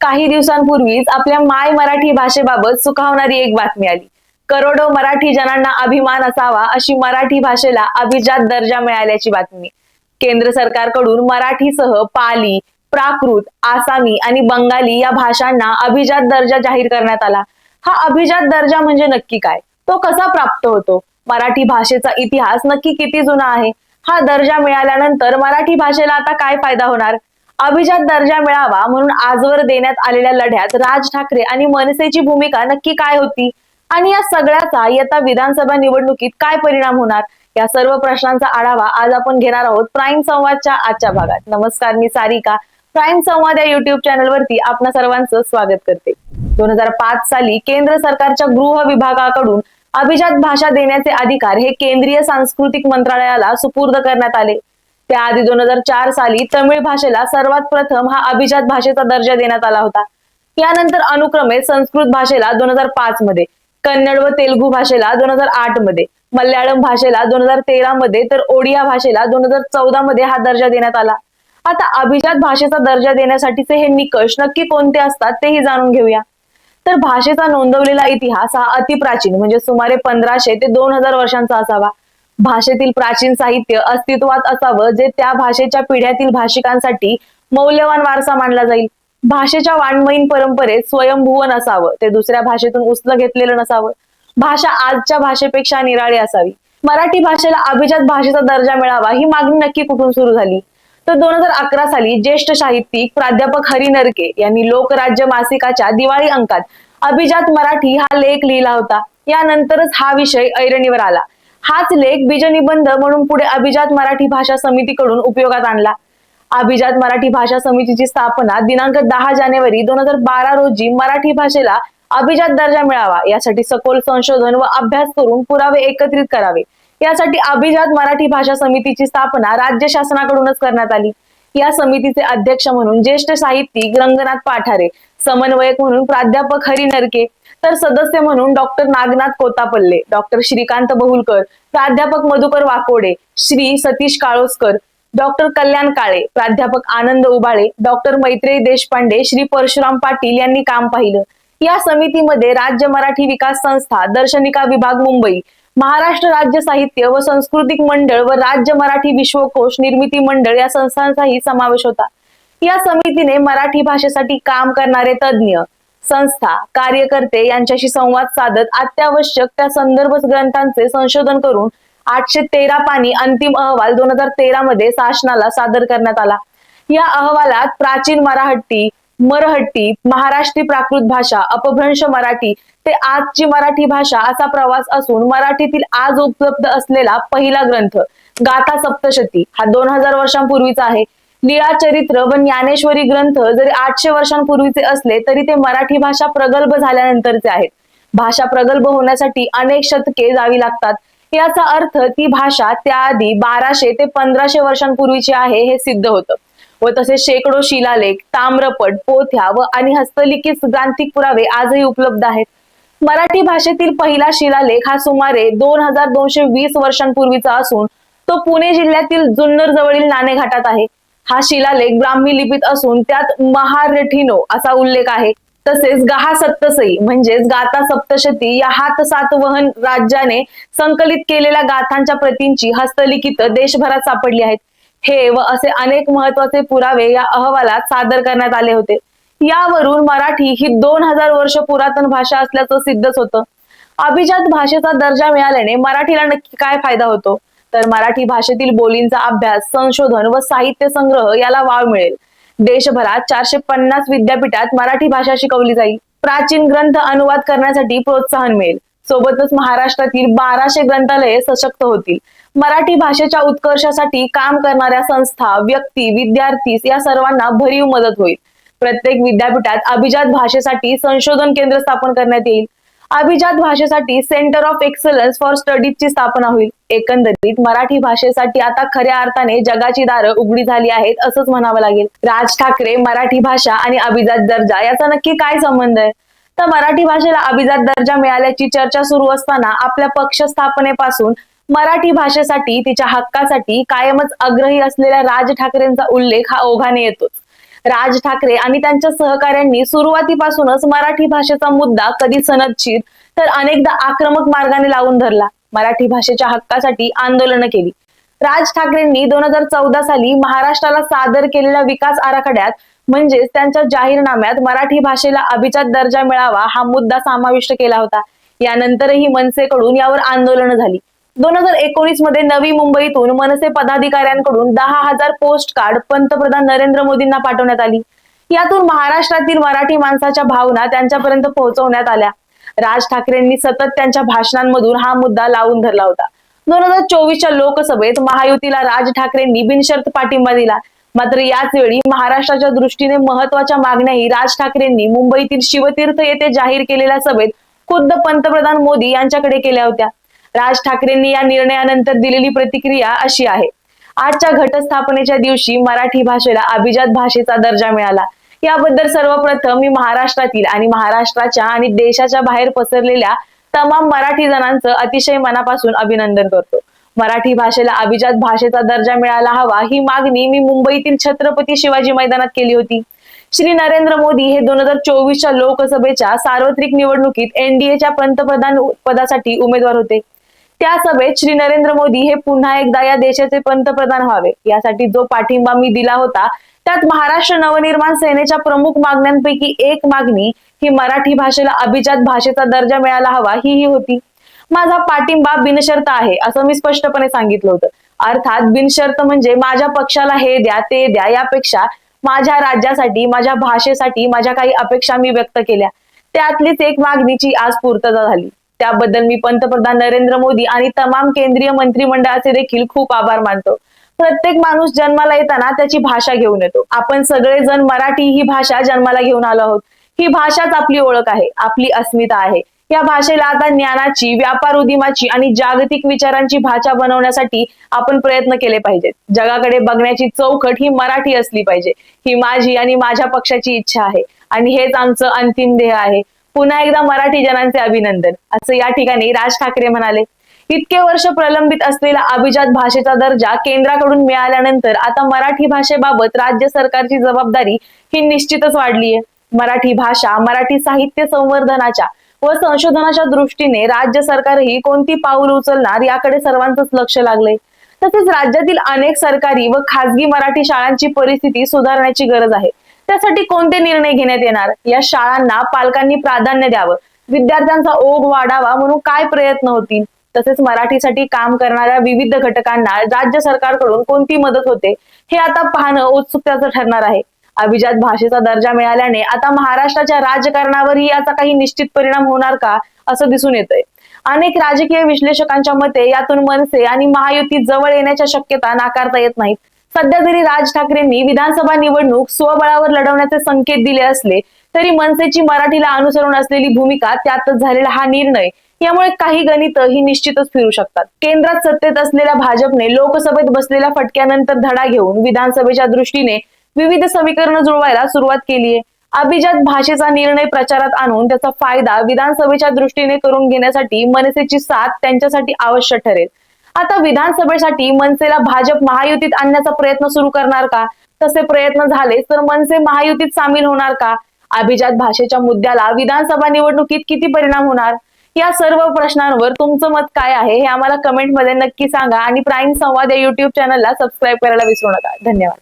काही दिवसांपूर्वीच आपल्या माय मराठी भाषेबाबत सुखावणारी एक बातमी आली. करोडो मराठी जनांना अभिमान असावा अशी मराठी भाषेला अभिजात दर्जा मिळाल्याची बातमी. केंद्र सरकारकडून मराठीसह पाली प्राकृत आसामी आणि बंगाली या भाषांना अभिजात दर्जा जाहीर करण्यात आला. हा अभिजात दर्जा म्हणजे नक्की काय? तो कसा प्राप्त होतो? मराठी भाषेचा इतिहास नक्की किती जुना आहे? हा दर्जा मिळाल्यानंतर मराठी भाषेला आता काय फायदा होणार? अभिजात दर्जा मिळावा म्हणून आजवर देण्यात आलेल्या लढ्यात राज ठाकरे आणि मनसेची भूमिका नक्की काय होती? आणि या सगळ्याचा येत्या विधानसभा निवडणुकीत काय परिणाम होणार? या सर्व प्रश्नांचा आढावा आज आपण घेणार आहोत प्राईम संवादच्या आजच्या भागात. नमस्कार मी सारिका. प्राईम संवाद या युट्यूब चॅनलवरती आपणा सर्वांचं स्वागत करते. दोन हजार पाच साली केंद्र सरकारच्या गृह विभागाकडून अभिजात भाषा देण्याचे अधिकार हे केंद्रीय सांस्कृतिक मंत्रालयाला सुपूर्द करण्यात आले. त्याआधी दोन हजार चार साली तमिळ भाषेला सर्वात प्रथम हा अभिजात भाषेचा दर्जा देण्यात आला होता. यानंतर अनुक्रमे संस्कृत भाषेला दोन हजार पाच मध्ये कन्नड व तेलुगू भाषेला दोन हजार आठमध्ये मल्याळम भाषेला दोन हजार तेरा मध्ये तर ओडिया भाषेला दोन हजार चौदा मध्ये हा दर्जा देण्यात आला. आता अभिजात भाषेचा दर्जा देण्यासाठीचे हे निकष नक्की कोणते असतात तेही जाणून घेऊया. तर भाषेचा नोंदवलेला इतिहास हा अतिप्राचीन म्हणजे सुमारे पंधराशे ते दोन हजार वर्षांचा असावा. भाषेतील प्राचीन साहित्य अस्तित्वात असावं जे त्या भाषेच्या पिढ्यातील भाषिकांसाठी मौल्यवान वारसा मानला जाईल. भाषेच्या वाङ्मयीन परंपरेत स्वयंभुवन असावं ते दुसऱ्या भाषेतून उचलं घेतलेलं नसावं. भाषा आजच्या भाषेपेक्षा निराळी असावी. मराठी भाषेला अभिजात भाषेचा दर्जा मिळावा ही मागणी नक्की कुठून सुरू झाली? तर दोन हजार अकरा साली ज्येष्ठ साहित्यिक प्राध्यापक हरी नरके यांनी लोकराज्य मासिकाच्या दिवाळी अंकात अभिजात मराठी हा लेख लिहिला होता. यानंतरच हा विषय ऐरणीवर आला. हाच लेख बीजनिबंध म्हणून पुढे अभिजात मराठी भाषा समितीकडून उपयोगात आणला. अभिजात मराठी भाषा समितीची स्थापना दिनांक दहा जानेवारी दोन हजार बारा रोजी मराठी भाषेला अभिजात दर्जा मिळावा यासाठी सखोल संशोधन व अभ्यास करून पुरावे एकत्रित करावे. यासाठी अभिजात मराठी भाषा समितीची स्थापना राज्य शासनाकडूनच करण्यात आली. या समितीचे अध्यक्ष म्हणून ज्येष्ठ साहित्यिक रंगनाथ पाठारे समन्वयक म्हणून प्राध्यापक हरी नरके तर सदस्य म्हणून डॉक्टर नागनाथ कोतापल्ले डॉक्टर श्रीकांत बहुलकर प्राध्यापक मधुकर वाकोडे श्री सतीश काळोसकर डॉक्टर कल्याण काळे प्राध्यापक आनंद उबाळे डॉक्टर मैत्रेयी देशपांडे श्री परशुराम पाटील यांनी काम पाहिलं. या समितीमध्ये राज्य मराठी विकास संस्था दर्शनिका विभाग मुंबई महाराष्ट्र राज्य साहित्य व सांस्कृतिक मंडळ व राज्य मराठी विश्वकोश निर्मिती मंडळ या संस्थांचाही समावेश होता. या समितीने मराठी भाषेसाठी काम करणारे तज्ज्ञ संस्था कार्यकर्ते यांच्याशी संवाद साधत अत्यावश्यक त्या संदर्भ ग्रंथांचे संशोधन करून आठशे तेरा पाणी अंतिम अहवाल दोन हजार तेरा मध्ये शासनाला सादर करण्यात आला. या अहवालात प्राचीन मराठी मरहट्टी महाराष्ट्री प्राकृत भाषा अपभ्रंश मराठी ते आजची मराठी भाषा असा प्रवास असून मराठीतील आज उपलब्ध असलेला पहिला ग्रंथ गाथा सप्तशती हा दोन हजार वर्षांपूर्वीचा आहे. लीळा चरित्र व ज्ञानेश्वरी ग्रंथ जरी आठशे वर्षांपूर्वीचे असले तरी ते मराठी भाषा प्रगल्भ झाल्यानंतरचे आहेत. भाषा प्रगल्भ होण्यासाठी अनेक शतके जावी लागतात. याचा अर्थ ती भाषा त्याआधी बाराशे ते पंधराशे वर्षांपूर्वीची आहे हे सिद्ध होतं. व तसेच शेकडो शिलालेख ताम्रपट पोथ्या व आणि हस्तलिखित ग्रांथिक पुरावे आजही उपलब्ध आहेत. मराठी भाषेतील पहिला शिलालेख हा सुमारे दोन हजार दोनशे वीस वर्षांपूर्वीचा असून तो पुणे जिल्ह्यातील जुन्नर जवळील नाणेघाटात आहे. हा शिलालेख ब्राह्मी लिपीत असून त्यात महारठिनो असा उल्लेख आहे. तसेच गहा सप्तसई म्हणजेच गाथा सप्तशती या हात सातवहन राज्याने संकलित केलेल्या गाथांच्या प्रतींची हस्तलिखित देशभरात सापडली आहेत. हे व असे अनेक महत्त्वाचे पुरावे या अहवालात सादर करण्यात आले होते. यावरून मराठी ही दोन हजार वर्ष पुरातन भाषा असल्याचं सिद्धच होतं. अभिजात भाषेचा दर्जा मिळाल्याने मराठीला नक्की काय फायदा होतो? तर मराठी भाषेतील बोलींचा अभ्यास संशोधन व साहित्य संग्रह याला वाव मिळेल. देशभरात चारशे पन्नास विद्यापीठात मराठी भाषा शिकवली जाईल. प्राचीन ग्रंथ अनुवाद करण्यासाठी प्रोत्साहन मिळेल. सोबतच महाराष्ट्रातील बाराशे ग्रंथालये सशक्त होतील. मराठी भाषेच्या उत्कर्षासाठी काम करणाऱ्या संस्था व्यक्ती विद्यार्थी या सर्वांना भरीव मदत होईल. प्रत्येक विद्यापीठात अभिजात भाषेसाठी संशोधन केंद्र स्थापन करण्यात येईल. अभिजात भाषेसाठी सेंटर ऑफ एक्सलन्स फॉर स्टडीजची स्थापना होईल. एकंदरीत मराठी भाषेसाठी आता खऱ्या अर्थाने जगाची दारं उघडी झाली आहेत असंच म्हणावं लागेल. राज ठाकरे मराठी भाषा आणि अभिजात दर्जा याचा नक्की काय संबंध आहे? तर मराठी भाषेला अभिजात दर्जा मिळाल्याची चर्चा सुरू असताना आपल्या पक्ष स्थापनेपासून मराठी भाषेसाठी तिच्या हक्कासाठी कायमच आग्रही असलेल्या राज ठाकरेंचा उल्लेख हा ओघाने येतोच. राज ठाकरे आणि त्यांच्या सहकाऱ्यांनी सुरुवातीपासूनच मराठी भाषेचा मुद्दा कधी सनदशीर तर अनेकदा आक्रमक मार्गाने लावून धरला. मराठी भाषेच्या हक्कासाठी आंदोलनं केली. राज ठाकरेंनी दोन हजार चौदा साली महाराष्ट्राला सादर केलेल्या विकास आराखड्यात म्हणजेच त्यांच्या जाहीरनाम्यात मराठी भाषेला अभिजात दर्जा मिळावा हा मुद्दा समाविष्ट केला होता. यानंतरही मनसेकडून यावर आंदोलनं झाली. दोन हजार एकोणीसमध्ये नवी मुंबईतून मनसे पदाधिकाऱ्यांकडून दहा हजार पोस्ट कार्ड पंतप्रधान नरेंद्र मोदींना पाठवण्यात आली. यातून महाराष्ट्रातील मराठी माणसाच्या भावना त्यांच्यापर्यंत पोहोचवण्यात आल्या. राज ठाकरेंनी सतत त्यांच्या भाषणांमधून हा मुद्दा लावून धरला होता. दोन हजार चोवीसच्या लोकसभेत महायुतीला राज ठाकरेंनी बिनशर्त पाठिंबा दिला. मात्र याच वेळी महाराष्ट्राच्या दृष्टीने महत्त्वाच्या मागण्याही राज ठाकरेंनी मुंबईतील शिवतीर्थ येथे जाहीर केलेल्या सभेत खुद्द पंतप्रधान मोदी यांच्याकडे केल्या होत्या. राज ठाकरेंनी या निर्णयानंतर दिलेली प्रतिक्रिया अशी आहे. आजच्या घटस्थापनेच्या दिवशी मराठी भाषेला अभिजात भाषेचा दर्जा मिळाला. याबद्दल सर्वप्रथम मी महाराष्ट्रातील आणि महाराष्ट्राच्या आणि देशाच्या बाहेर पसरलेल्या तमाम मराठी जणांचं अतिशय मनापासून अभिनंदन करतो. मराठी भाषेला अभिजात भाषेचा दर्जा मिळायला हवा ही मागणी मी मुंबईतील छत्रपती शिवाजी मैदानात केली होती. श्री नरेंद्र मोदी हे दोन हजार चोवीसच्या लोकसभेच्या सार्वत्रिक निवडणुकीत एनडीएच्या पंतप्रधान पदासाठी उमेदवार होते. त्या सभेत श्री नरेंद्र मोदी हे पुन्हा एकदा या देशाचे पंतप्रधान व्हावे यासाठी जो पाठिंबा मी दिला होता त्यात महाराष्ट्र नवनिर्माण सेनेच्या प्रमुख मागण्यांपैकी एक मागणी ही मराठी भाषेला अभिजात भाषेचा दर्जा मिळायला हवा ही ही होती. माझा पाठिंबा बिनशर्त आहे असं मी स्पष्टपणे सांगितलं होतं. अर्थात बिनशर्त म्हणजे माझ्या पक्षाला हे द्या ते द्या यापेक्षा माझ्या राज्यासाठी माझ्या भाषेसाठी माझ्या काही अपेक्षा मी व्यक्त केल्या. त्यातलीच एक मागणीची आज पूर्तता झाली. त्याबद्दल मी पंतप्रधान नरेंद्र मोदी आणि तमाम केंद्रीय मंत्रिमंडळाचे देखील खूप आभार मानतो. प्रत्येक माणूस जन्माला येताना त्याची भाषा घेऊन येतो. आपण सगळेजण मराठी ही भाषा जन्माला घेऊन आलो आहोत. ही भाषाच आपली ओळख आहे. आपली अस्मिता आहे. या भाषेला आता ज्ञानाची व्यापार उद्यमाची आणि जागतिक विचारांची भाषा बनवण्यासाठी आपण प्रयत्न केले पाहिजेत. जगाकडे बघण्याची चौकट ही मराठी असली पाहिजे. ही माझी आणि माझ्या पक्षाची इच्छा आहे. आणि हेच आमचं अंतिम ध्येय आहे. पुन्हा एकदा मराठी जनांचे अभिनंदन. असं या ठिकाणी राज ठाकरे म्हणाले. इतके वर्ष प्रलंबित असलेला अभिजात भाषेचा दर्जा केंद्राकडून मिळाल्यानंतर आता मराठी भाषेबाबत राज्य सरकारची जबाबदारी ही निश्चितच वाढली आहे मराठी भाषा मराठी साहित्य संवर्धनाच्या व संशोधनाच्या दृष्टीने राज्य सरकारही कोणती पाऊल उचलणार याकडे सर्वांचंच लक्ष लागलंय. तसेच राज्यातील अनेक सरकारी व खासगी मराठी शाळांची परिस्थिती सुधारण्याची गरज आहे. त्यासाठी कोणते निर्णय घेण्यात येणार? या शाळांना पालकांनी प्राधान्य द्यावं. विद्यार्थ्यांचा ओघ वाढावा म्हणून काय प्रयत्न होतील? तसेच मराठीसाठी काम करणाऱ्या विविध घटकांना राज्य सरकारकडून कोणती मदत होते हे आता पाहणं उत्सुकतेचं ठरणार आहे. अभिजात भाषेचा दर्जा मिळाल्याने आता महाराष्ट्राच्या राजकारणावरही याचा काही निश्चित परिणाम होणार का असं दिसून येतंय. अनेक राजकीय विश्लेषकांच्या मते यातून मनसे आणि महायुती जवळ येण्याच्या शक्यता नाकारता येत नाहीत. सध्या जरी राज ठाकरेंनी विधानसभा निवडणूक स्वबळावर लढवण्याचे संकेत दिले असले तरी मनसेची मराठीला अनुसरून असलेली भूमिका त्यातच झालेला हा निर्णय. यामुळे काही गणित ही निश्चितच फिरू शकतात. केंद्रात सत्तेत असलेल्या भाजपने लोकसभेत बसलेल्या फटक्यानंतर धडा घेऊन विधानसभेच्या दृष्टीने विविध समीकरण जुळवायला सुरुवात केली आहे अभिजात भाषेचा निर्णय प्रचारात आणून त्याचा फायदा विधानसभेच्या दृष्टीने करून घेण्यासाठी मनसेची साथ त्यांच्यासाठी आवश्यक ठरेल. आता विधानसभेसाठी मनसेला भाजप महायुतीत आणण्याचा प्रयत्न सुरू करणार का? तसे प्रयत्न झाले तर मनसे महायुतीत सामील होणार का? अभिजात भाषेच्या मुद्द्याला विधानसभा निवडणुकीत किती परिणाम होणार? या सर्व प्रश्नांवर तुमचं मत काय आहे हे आम्हाला कमेंटमध्ये नक्की सांगा आणि प्राईम संवाद या युट्यूब चॅनलला सबस्क्राईब करायला विसरू नका. धन्यवाद.